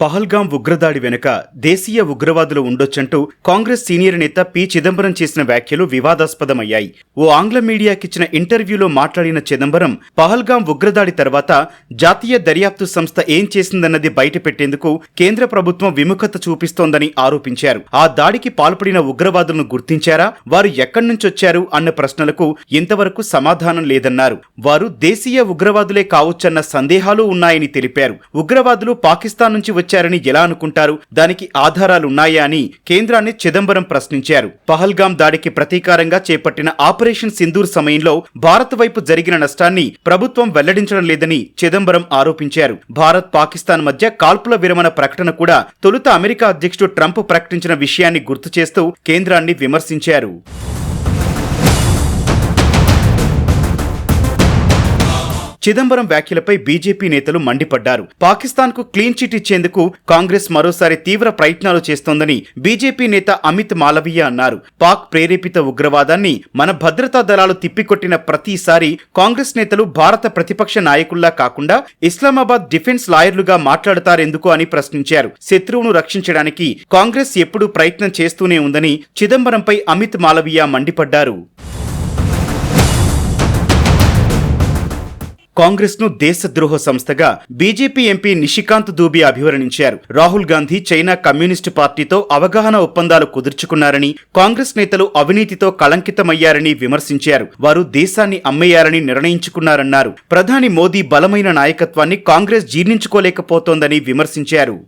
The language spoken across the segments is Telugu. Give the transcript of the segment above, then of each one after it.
పహల్గాం ఉగ్రదాడి వెనుక దేశీయ ఉగ్రవాదులు ఉండొచ్చంటూ కాంగ్రెస్ సీనియర్ నేత పి. చిదంబరం చేసిన వ్యాఖ్యలు వివాదాస్పదమయ్యాయి. ఓ ఆంగ్ల మీడియాకిచ్చిన ఇంటర్వ్యూలో మాట్లాడిన చిదంబరం పహల్గాం ఉగ్రదాడి తర్వాత జాతీయ దర్యాప్తు సంస్థ ఏం చేసిందన్నది బయటపెట్టేందుకు కేంద్ర ప్రభుత్వం విముఖత చూపిస్తోందని ఆరోపించారు. ఆ దాడికి పాల్పడిన ఉగ్రవాదులను గుర్తించారా? వారు ఎక్కడి నుంచొచ్చారు? అన్న ప్రశ్నలకు ఇంతవరకు సమాధానం లేదన్నారు. వారు దేశీయ ఉగ్రవాదులే కావచ్చన్న సందేహాలు ఉన్నాయని తెలిపారు. ఉగ్రవాదులు పాకిస్తాన్ నుంచి వచ్చారని ఎలా అనుకుంటారు? దానికి ఆధారాలున్నాయా అని కేంద్రాన్ని చిదంబరం ప్రశ్నించారు. పహల్గాం దాడికి ప్రతీకారంగా చేపట్టిన ఆపరేషన్ సింధూర్ సమయంలో భారత్ వైపు జరిగిన నష్టాన్ని ప్రభుత్వం వెల్లడించడం లేదని చిదంబరం ఆరోపించారు. భారత్ పాకిస్తాన్ మధ్య కాల్పుల విరమణ ప్రకటన కూడా తొలుత అమెరికా అధ్యక్షుడు ట్రంప్ ప్రకటించిన విషయాన్ని గుర్తు చేస్తూ కేంద్రాన్ని విమర్శించారు. చిదంబరం వ్యాఖ్యలపై బీజేపీ నేతలు మండిపడ్డారు. పాకిస్తాన్కు క్లీన్ చిట్ ఇచ్చేందుకు కాంగ్రెస్ మరోసారి తీవ్ర ప్రయత్నాలు చేస్తోందని బీజేపీ నేత అమిత్ మాలవీయ అన్నారు. పాక్ ప్రేరేపిత ఉగ్రవాదాన్ని మన భద్రతా దళాలు తిప్పికొట్టిన ప్రతిసారి కాంగ్రెస్ నేతలు భారత ప్రతిపక్ష నాయకుల్లా కాకుండా ఇస్లామాబాద్ డిఫెన్స్ లాయర్లుగా మాట్లాడతారెందుకు అని ప్రశ్నించారు. శత్రువును రక్షించడానికి కాంగ్రెస్ ఎప్పుడూ ప్రయత్నం చేస్తూనే ఉందని చిదంబరంపై అమిత్ మాలవీయ మండిపడ్డారు. కాంగ్రెస్ను దేశద్రోహ సంస్థగా బీజేపీ ఎంపీ నిషికాంత్ దూబే అభివర్ణించారు. రాహుల్ గాంధీ చైనా కమ్యూనిస్టు పార్టీతో అవగాహన ఒప్పందాలు కుదుర్చుకున్నారని కాంగ్రెస్ నేతలు అవినీతితో కళంకితమయ్యారని విమర్శించారు. వారు దేశాన్ని అమ్మేయాలని నిర్ణయించుకున్నారన్నారు. ప్రధాని మోదీ బలమైన నాయకత్వాన్ని కాంగ్రెస్ జీర్ణించుకోలేకపోతోందని విమర్శించారు.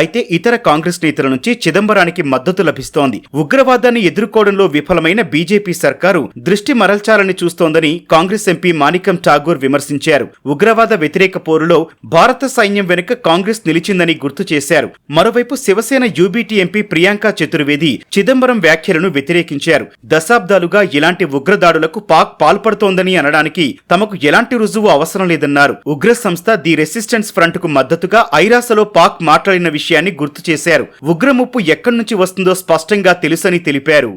అయితే ఇతర కాంగ్రెస్ నేతల నుంచి చిదంబరానికి మద్దతు లభిస్తోంది. ఉగ్రవాదాన్ని ఎదుర్కోవడంలో విఫలమైన బీజేపీ సర్కారు దృష్టి మరల్చాలని చూస్తోందని కాంగ్రెస్ ఎంపీ మాణికం ఠాగూర్ విమర్శించారు. ఉగ్రవాద వ్యతిరేక పోరులో భారత సైన్యం వెనుక కాంగ్రెస్ నిలిచిందని గుర్తు చేశారు. మరోవైపు శివసేన యూబీటీ ఎంపీ ప్రియాంక చతుర్వేది చిదంబరం వ్యాఖ్యలను వ్యతిరేకించారు. దశాబ్దాలుగా ఇలాంటి ఉగ్రదాడులకు పాక్ పాల్పడుతోందని అనడానికి తమకు ఎలాంటి రుజువు అవసరం లేదన్నారు. ఉగ్ర సంస్థ ది రెసిస్టెన్స్ ఫ్రంట్కు మద్దతుగా ఐరాసలో పాక్ మాట్లాడిన విషయం విషయాన్ని గుర్తు చేశారు. ఉగ్రముప్పు ఎక్కడి నుంచి వస్తుందో స్పష్టంగా తెలుసని తెలిపారు.